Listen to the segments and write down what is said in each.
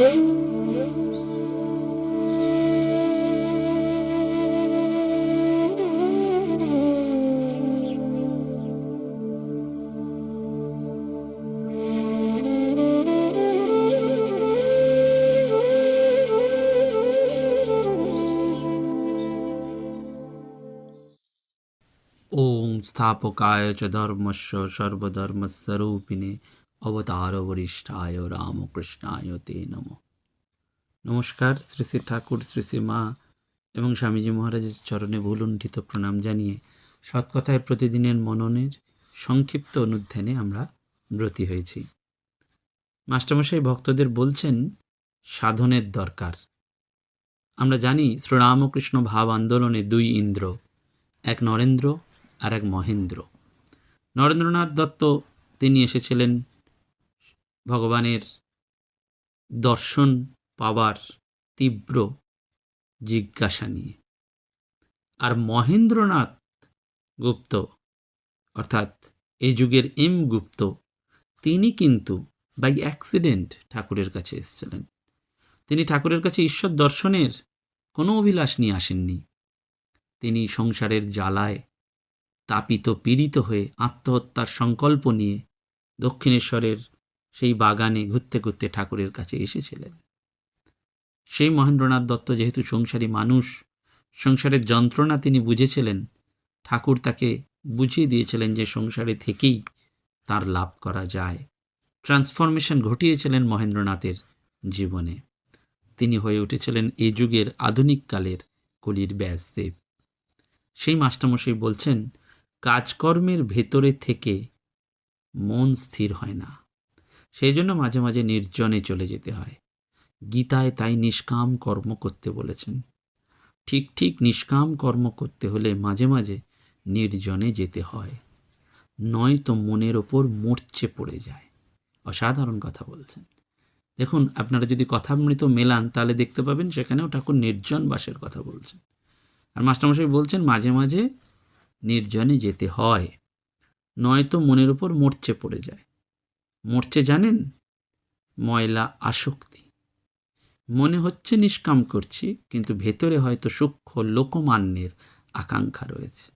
ओम स्थापकाय च धर्मश सर्वधर्मस्वरूपिणे অবতার বরিষ্ঠায় রামকৃষ্ণায় তে নম। নমস্কার, শ্রী শ্রী ঠাকুর, শ্রী শ্রী মা এবং স্বামীজি মহারাজের চরণে ভুলুণ্ঠিত প্রণাম জানিয়ে সৎকথায় প্রতিদিনের মননের সংক্ষিপ্ত অনুধ্যানে আমরা ব্রতী হয়েছি। মাস্টারমশাই ভক্তদের বলছেন, সাধনের দরকার। আমরা জানি, শ্রীরামকৃষ্ণ ভাব আন্দোলনে দুই ইন্দ্র, এক নরেন্দ্র আর এক মহেন্দ্র। নরেন্দ্রনাথ দত্ত তিনি এসেছিলেন ভগবানের দর্শন পাওয়ার তীব্র জিজ্ঞাসা নিয়ে। আর মহেন্দ্রনাথ গুপ্ত, অর্থাৎ এই যুগের এম গুপ্ত, তিনি কিন্তু বাই অ্যাক্সিডেন্ট ঠাকুরের কাছে এসেছিলেন। তিনি ঠাকুরের কাছে ঈশ্বর দর্শনের কোনো অভিলাষ নিয়ে আসেননি। তিনি সংসারের জ্বালায় তাপিত, পীড়িত হয়ে আত্মহত্যার সংকল্প নিয়ে দক্ষিণেশ্বরের সেই বাগানে ঘুরতে ঘুরতে ঠাকুরের কাছে এসেছিলেন। সেই মহেন্দ্রনাথ দত্ত যেহেতু সংসারী মানুষ, সংসারের যন্ত্রণা তিনি বুঝেছিলেন, ঠাকুর তাকে বুঝিয়ে দিয়েছিলেন যে সংসারে থেকেই তার লাভ করা যায়। ট্রান্সফরমেশন ঘটিয়েছিলেন মহেন্দ্রনাথের জীবনে। তিনি হয়ে উঠেছিলেন এ যুগের আধুনিক কালের কলির ব্যাসদেব। সেই মাস্টারমশাই বলছেন, কাজকর্মের ভেতরে থেকে মন স্থির হয় না। সেই জন্য মাঝে মাঝে নির্জনে চলে যেতে হয়। গীতায় তাই নিষ্কাম কর্ম করতে বলেছেন। ঠিক ঠিক নিষ্কাম কর্ম করতে হলে মাঝে মাঝে নির্জনে যেতে হয়। নয়তো মনের ওপর মরচে পড়ে যায়। অসাধারণ কথা বলছেন। দেখুন, আপনারা যদি কথামৃত মেলান, তাহলে দেখতে পাবেন সেখানেও ঠাকুর নির্জন বাসের কথা বলছেন। আর মাস্টারমশাই বলছেন, মাঝে মাঝে নির্জনে যেতে হয়। নয়তো মনের উপর মরচে পড়ে যায়। মরচে জানেন? ময়লা আসক্তি। মনে হচ্ছে নিষ্কাম করছি, কিন্তু ভেতরে হয়তো সূক্ষ্ম লোকমান্যের আকাঙ্ক্ষা রয়েছে।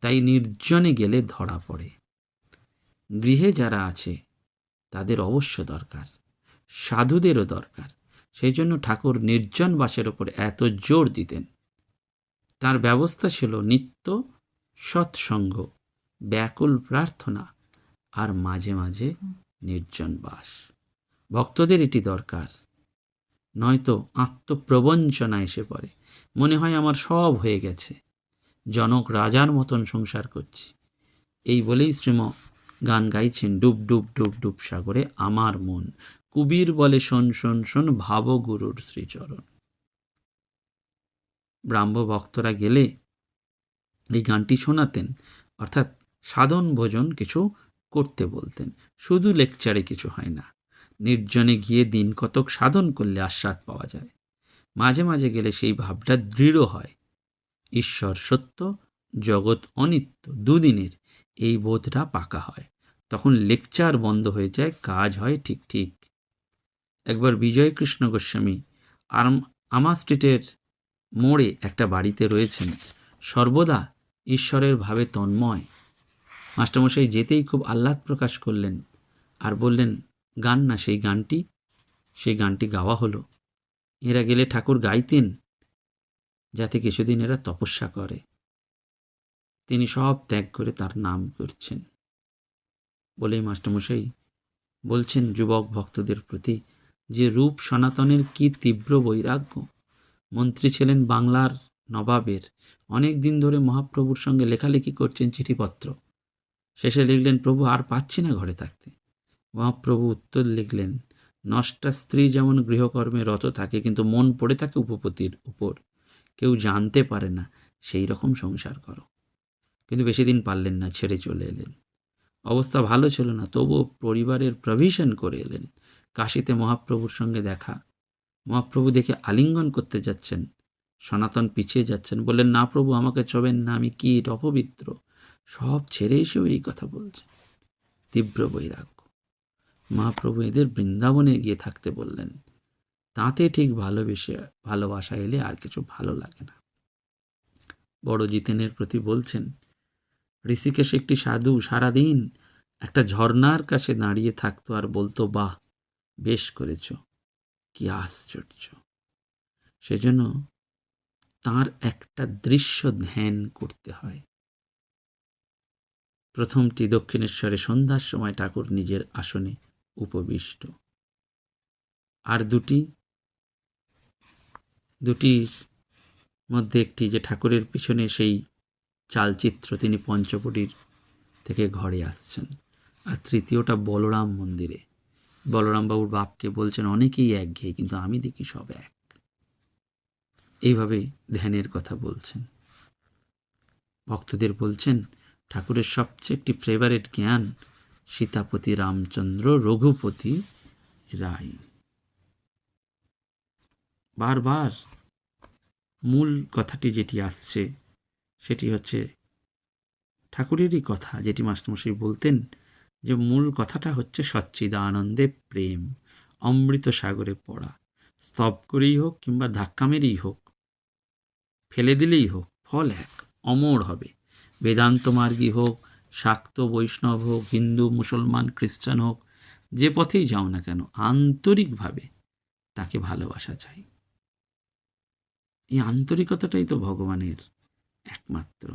তাই নির্জনে গেলে ধরা পড়ে। গৃহে যারা আছে, তাদের অবশ্য দরকার। সাধুদেরও দরকার। সেই জন্য ঠাকুর নির্জন বাসের ওপর এত জোর দিতেন। তার ব্যবস্থা ছিল নিত্য, সৎসঙ্গ, ব্যাকুল প্রার্থনা আর মাঝে মাঝে নির্জন বাস। ভক্তদের এটি দরকার। নয়তো আত্মপ্রবঞ্চনা এসে পড়ে। মনে হয় আমার সব হয়ে গেছে। জনক রাজার মতন সংসার করছি। এই বলেই শ্রীম গান গাইছেন ডুব ডুব ডুব ডুব সাগরে আমার মন। কুবির বলে শোন শোন শোন ভাব গুরুর শ্রীচরণ। ব্রাহ্ম ভক্তরা গেলে এই গানটি শোনাতেন। অর্থাৎ সাধন ভোজন কিছু করতে বলতেন। শুধু লেকচারে কিছু হয় না। নির্জনে গিয়ে দিন কতক সাধন করলে আস্বাদ পাওয়া যায়। মাঝে মাঝে গেলে সেই ভাবটা দৃঢ় হয়। ঈশ্বর সত্য, জগৎ অনিত্য দুদিনের এই বোধটা পাকা হয়। তখন লেকচার বন্ধ হয়ে যায়, কাজ হয় ঠিক ঠিক। একবার বিজয় কৃষ্ণ গোস্বামী আরম, আমা স্ট্রিটের মোড়ে একটা বাড়িতে রয়েছেন। সর্বদা ঈশ্বরের ভাবে তন্ময়। মাস্টারমশাই যেতেই খুব আহ্লাদ প্রকাশ করলেন আর বললেন, গান না, সেই গানটি সেই গানটি গাওয়া হলো। এরা গেলে ঠাকুর গাইতেন যাতে কিছুদিন এরা তপস্যা করে। তিনি সব ত্যাগ করে তার নাম করছেন। বলেই মাস্টারমশাই বলছেন, যুবক ভক্তদের প্রতি যে রূপ সনাতনের কি তীব্র বৈরাগ্য। মন্ত্রী ছিলেন বাংলার নবাবের, অনেক দিন ধরে মহাপ্রভুর সঙ্গে লেখালেখি করছেন চিঠিপত্র। শেষে লিখলেন, প্রভু, আর পাচ্ছি না ঘরে থাকতে। মহাপ্রভু উত্তর লিখলেন, নষ্টা স্ত্রী যেমন গৃহকর্মে রত থাকে, কিন্তু মন পড়ে থাকে উপপতির উপর। কেউ জানতে পারে না, সেই রকম সংসার করো। কিন্তু বেশি দিন পারলেন না, ছেড়ে চলে এলেন। অবস্থা ভালো ছিল না, তবুও পরিবারের প্রভিশন করে এলেন। কাশিতে মহাপ্রভুর সঙ্গে দেখা। মহাপ্রভু দেখে আলিঙ্গন করতে যাচ্ছেন। সনাতন পিছিয়ে যাচ্ছেন। বললেন, না প্রভু, আমাকে চবেন না, আমি কীট অপবিত্র সব ছেড়ে এসেও এই কথা বলছেন তীব্র বৈরাগ্য। মহাপ্রভু এদের বৃন্দাবনে গিয়ে থাকতে বললেন, তাতে ঠিক ভালোবেসে, ভালোবাসা এলে আর কিছু ভালো লাগে না। বড় জিতেনের প্রতি বলছেন, ঋষিকেশ একটি সাধু, সারাদিন একটা ঝর্ণার কাছে দাঁড়িয়ে থাকতো আর বলতো, বাহ, বেশ করেছ, কি আশ্চর্য। সেজন্য তার একটা দৃশ্য ধ্যান করতে হয়। প্রথমটি দক্ষিণেশ্বরে সন্ধ্যার সময় ঠাকুর নিজের আসনে উপবিষ্ট। আর দুটি, দুটির মধ্যে একটি যে ঠাকুরের পিছনে সেই চালচিত্র, তিনি পঞ্চবটির থেকে ঘরে আসছেন। আর তৃতীয়টা বলরাম মন্দিরে। বলরামবাবুর বাপকে বলছেন, অনেকেই একঘেয়ে কিন্তু আমি দেখি সব এক। এইভাবে ধ্যানের কথা বলছেন। ভক্তদের বলছেন ঠাকুরের সবচেয়ে একটি ফেভারেট জ্ঞান সীতাপতি রামচন্দ্র রঘুপতি রায়। বারবার মূল কথাটি যেটি আসছে, সেটি হচ্ছে ঠাকুরেরই কথা যেটি মাস্টারমশাই বলতেন যে মূল কথাটা হচ্ছে সচ্চিদানন্দে প্রেম, অমৃত সাগরে পড়া, স্তব করেই হোক কিংবা ধাক্কা মেরেই হোক, ফেলে দিলেই হোক, ফল এক, অমর হবে। বেদান্ত মার্গী হোক, শাক্ত বৈষ্ণব হোক, হিন্দু, মুসলমান, খ্রিস্টান হোক, যে পথেই যাও না কেন, আন্তরিকভাবে তাকে ভালোবাসা চাই। এই আন্তরিকতাটাই তো ভগবানের একমাত্র।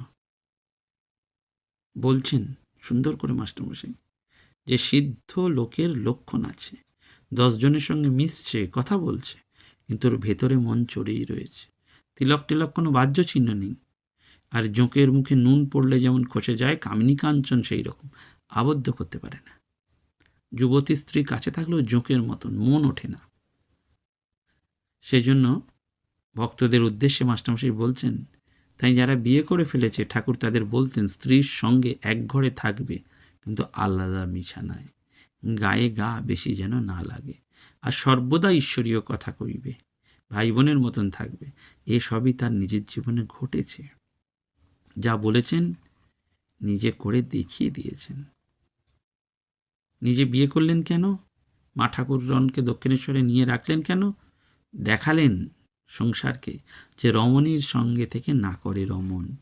বলছেন সুন্দর করে মাস্টারমশাই, যে সিদ্ধ লোকের লক্ষণ আছে দশজনের সঙ্গে মিশছে, কথা বলছে, কিন্তু ওর ভেতরে মন চড়েই রয়েছে। তিলক টিলক কোনো বাহ্য চিহ্ন নেই। আর জোঁকের মুখে নুন পড়লে যেমন খসে যায়, কামিনী কাঞ্চন সেই রকম। আবদ্ধ করতে পারে না। যুবতী স্ত্রী কাছে থাকলেও জোঁকের মতন, মন ওঠে না। সেজন্য ভক্তদের উদ্দেশ্যে মাস্টারমশাই বলছেন, তাই যারা বিয়ে করে ফেলেছে, ঠাকুর তাদের বলতেন, স্ত্রীর সঙ্গে এক ঘরে থাকবে, কিন্তু আলাদা বিছানায় গায়ে গা বেশি যেন না লাগে। আর সর্বদা ঈশ্বরীয় কথা কইবে, ভাই বোনের মতন থাকবে। এসবই তার নিজের জীবনে ঘটেছে। যা বলেছেন, নিজে করে দেখিয়ে দিয়েছেন। নিজে বিয়ে করলেন কেন? মা ঠাকুররনকে দক্ষিণেশ্বরে নিয়ে রাখলেন কেন? দেখালেন সংসারকে যে রমণীর সঙ্গে থেকে না করে রমণ।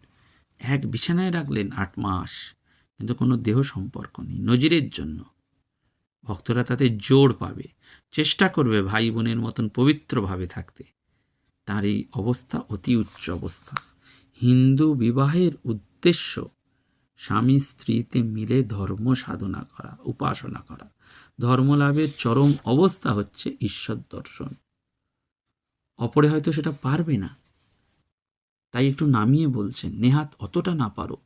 এক বিছানায় রাখলেন আট মাস, কিন্তু কোনো দেহ সম্পর্ক নেই, নজিরের জন্য। ভক্তরা তাতে জোর পাবে, চেষ্টা করবে ভাই বোনের মতন পবিত্রভাবে থাকতে। তার এই অবস্থা অতি উচ্চ অবস্থা। হিন্দু বিবাহের উদ্দেশ্য স্বামী স্ত্রীতে মিলে ধর্ম সাধনা করা, উপাসনা করা। ধর্মলাভের চরম অবস্থা হচ্ছে ঈশ্বর দর্শন। অপরে হয়তো সেটা পারবে না। তাই একটু নামিয়ে বলছেন, নেহাত অতটা না পারো।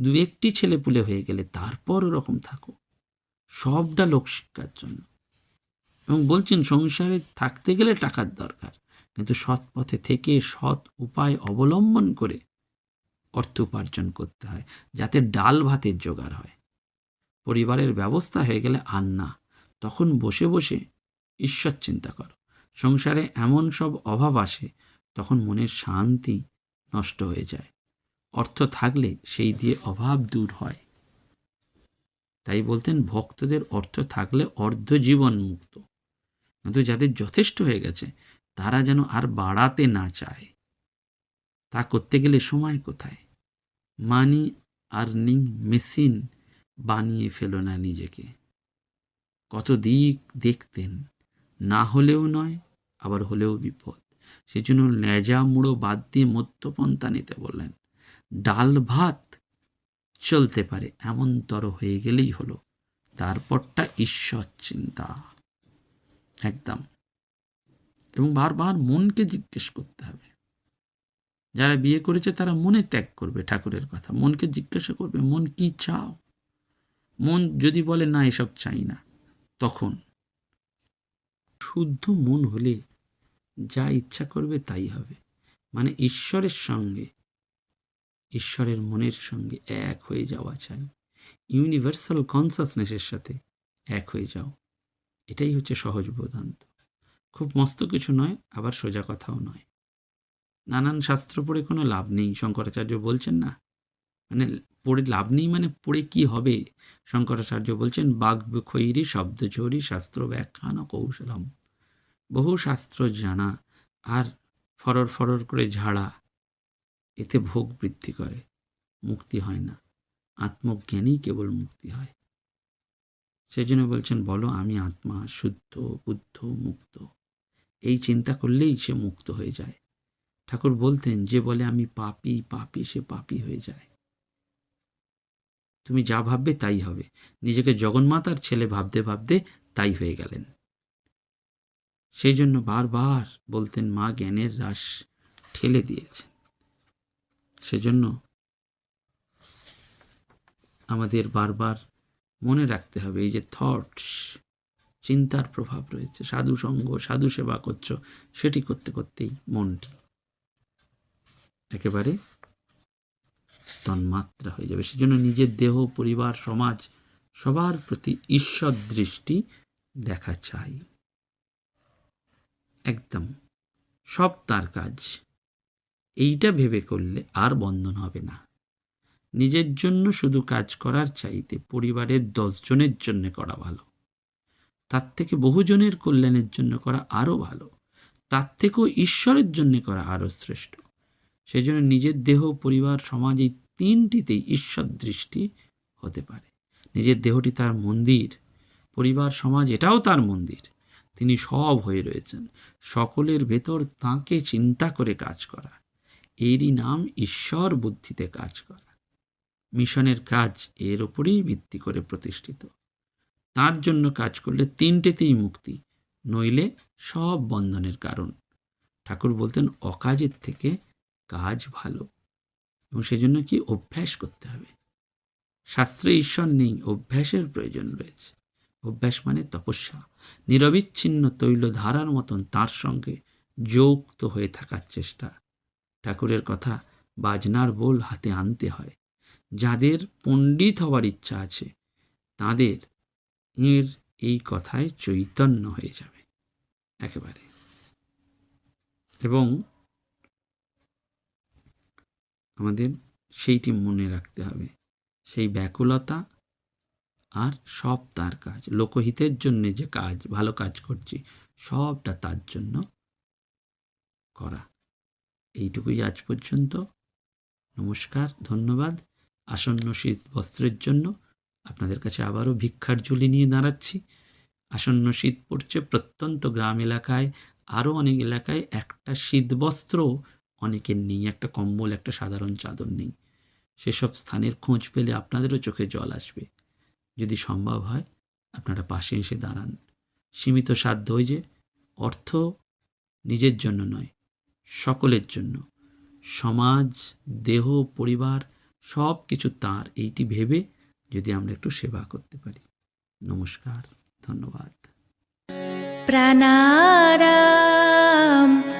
দু একটি ছেলে পুলে হয়ে গেলে তারপর ওরকম থাকো। সবটা লোক শিক্ষার জন্য। এবং বলছেন, সংসারে থাকতে গেলে টাকার দরকার। কিন্তু সৎ পথে থেকে সৎ উপায় অবলম্বন করে অর্থ উপার্জন করতে হয়, যাতে ডাল ভাতের জোগাড় হয়। পরিবারের ব্যবস্থা হয়ে গেলে আর না, তখন বসে বসে ঈশ্বর চিন্তা করো। সংসারে এমন সব অভাব আসে, তখন মনের শান্তি নষ্ট হয়ে যায়। অর্থ থাকলে সেই দিয়ে অভাব দূর হয়। তাই বলতেন, ভক্তদের অর্থ থাকলে অর্ধ জীবন মুক্ত। কিন্তু যাদের যথেষ্ট হয়ে গেছে, তারা যেন আর বাড়াতে না চায়। তা করতে গেলে সময় কোথায়? মানি আর্নিং মেশিন বানিয়ে ফেলো না নিজেকে। কত দিক দেখতেন, না হলেও নয়, আবার হলেও বিপদ। সেজন্য লেজা মুড়ো বাদ দিয়ে মধ্যপন্থা নিতে বললেন, ডাল ভাত চলতে পারে এমন তর হয়ে গেলেই হলো। তারপরটা ঈশ্বর চিন্তা। একদম। এবং বারবার মনকে জিজ্ঞেস করতে হবে। যারা বিয়ে করেছে তারা মনে ত্যাগ করবে ঠাকুরের কথা, মনকে জিজ্ঞাসা করবে, মন কি চাও? মন যদি বলে, না, এসব চাই না, তখন শুদ্ধ মন হলে যা ইচ্ছা করবে তাই হবে। মানে ঈশ্বরের সঙ্গে, ঈশ্বরের মনের সঙ্গে এক হয়ে যাওয়া চাই। ইউনিভার্সাল কনসাসনেসের সাথে এক হয়ে যাও। এটাই হচ্ছে সহজ বোধান্ত খুব মস্ত কিছু নয়, আবার সোজা কথাও নয়। নানান শাস্ত্র পড়ে কোনো লাভ নেই, শঙ্করাচার্য বলছেন না। মানে পড়ে লাভ নেই মানে পড়ে কি হবে? শঙ্করাচার্য বলছেন বাঘ খৈরি শব্দ ঝরি শাস্ত্র ব্যাখ্যান কৌশলম। বহু শাস্ত্র জানা আর ফরর ফরর করে ঝাড়া, এতে ভোগ বৃদ্ধি করে, মুক্তি হয় না। আত্মজ্ঞানেই কেবল মুক্তি হয়। সেজন্য বলছেন, বলো আমি আত্মা, শুদ্ধ, বুদ্ধ, মুক্ত। এই চিন্তা করলেই সে মুক্ত হয়ে যায়। ঠাকুর বলতেন, যে বলে আমি পাপি, পাপী সে পাপী হয়ে যায়। তুমি যা ভাববে তাই হবে। নিজেকে জগন্মাতার ছেলে ভাবতে ভাবতে তাই হয়ে গেলেন। সেই জন্য বারবার বলতেন, মা জ্ঞানের রাস ঠেলে দিয়েছেন। সেজন্য আমাদের বারবার মনে রাখতে হবে, এই যে থটস চিন্তার প্রভাব রয়েছে। সাধু সঙ্গ সাধু সেবা করছ, সেটি করতে, করতেই মনটি একেবারে তন্মাত্রা হয়ে যাবে। সেজন্য নিজের দেহ, পরিবার, সমাজ সবার প্রতি ঈশ্বর দৃষ্টি দেখা চাই। একদম সব তার কাজ। এইটা ভেবে করলে আর বন্ধন হবে না। নিজের জন্য শুধু কাজ করার চাইতে পরিবারের দশজনের জন্য করা ভালো। তার থেকে বহুজনের কল্যাণের জন্য করা আরও ভালো। তার থেকেও ঈশ্বরের জন্য করা আরও শ্রেষ্ঠ। সেই জন্য নিজের দেহ, পরিবার, সমাজ এই তিনটিতেই ঈশ্বর দৃষ্টি হতে পারে। নিজের দেহটি তার মন্দির, পরিবার, সমাজ এটাও তার মন্দির। তিনি সব হয়ে রয়েছেন। সকলের ভেতর তাকে চিন্তা করে কাজ করা। এরই নাম ঈশ্বর বুদ্ধিতে কাজ করা। মিশনের কাজ এর ওপরেই ভিত্তি করে প্রতিষ্ঠিত। তার জন্য কাজ করলে তিনটেতেই মুক্তি, নইলে সব বন্ধনের কারণ। ঠাকুর বলতেন, অকাজের থেকে কাজ ভালো। এবং সেজন্য কি অভ্যাস করতে হবে। শাস্ত্রে ঈশ্বর নেই, অভ্যাসের প্রয়োজন রয়েছে। অভ্যাস মানে তপস্যা। নিরবিচ্ছিন্ন তৈল ধারার মতন তার সঙ্গে যুক্ত হয়ে থাকার চেষ্টা। ঠাকুরের কথা বাজনার বোল হাতে আনতে হয়। যাদের পণ্ডিত হওয়ার ইচ্ছা আছে, তাদের এর এই কথায় চৈতন্য হয়ে যাবে। একেবারে। এবং আমাদের সেইটি মনে রাখতে হবে। সেই ব্যাকুলতা আর সব তার কাজ। লোকহিতের জন্য যে কাজ, ভালো কাজ করছি, সবটা তার জন্য করা। এইটুকুই আজ পর্যন্ত। নমস্কার, ধন্যবাদ। আসন্ন শীত বস্ত্রের জন্য আপনাদের কাছে আবারও ভিক্ষার ঝুলি নিয়ে দাঁড়াচ্ছি। আসন্ন শীত পড়ছে প্রত্যন্ত গ্রাম এলাকায়। আরও অনেক এলাকায় একটা শীতবস্ত্র অনেকের নেই, একটা কম্বল, একটা সাধারণ চাদর নেই। সেসব স্থানের খোঁজ পেলে আপনাদেরও চোখে জল আসবে। যদি সম্ভব হয়, আপনারা পাশে এসে দাঁড়ান। সীমিত সাধ্য ওই যে, অর্থ নিজের জন্য নয়, সকলের জন্য। সমাজ, দেহ, পরিবার সব কিছু তার। এইটি ভেবে যদি আমরা একটু সেবা করতে পারি। নমস্কার, ধন্যবাদ। প্রাণারাম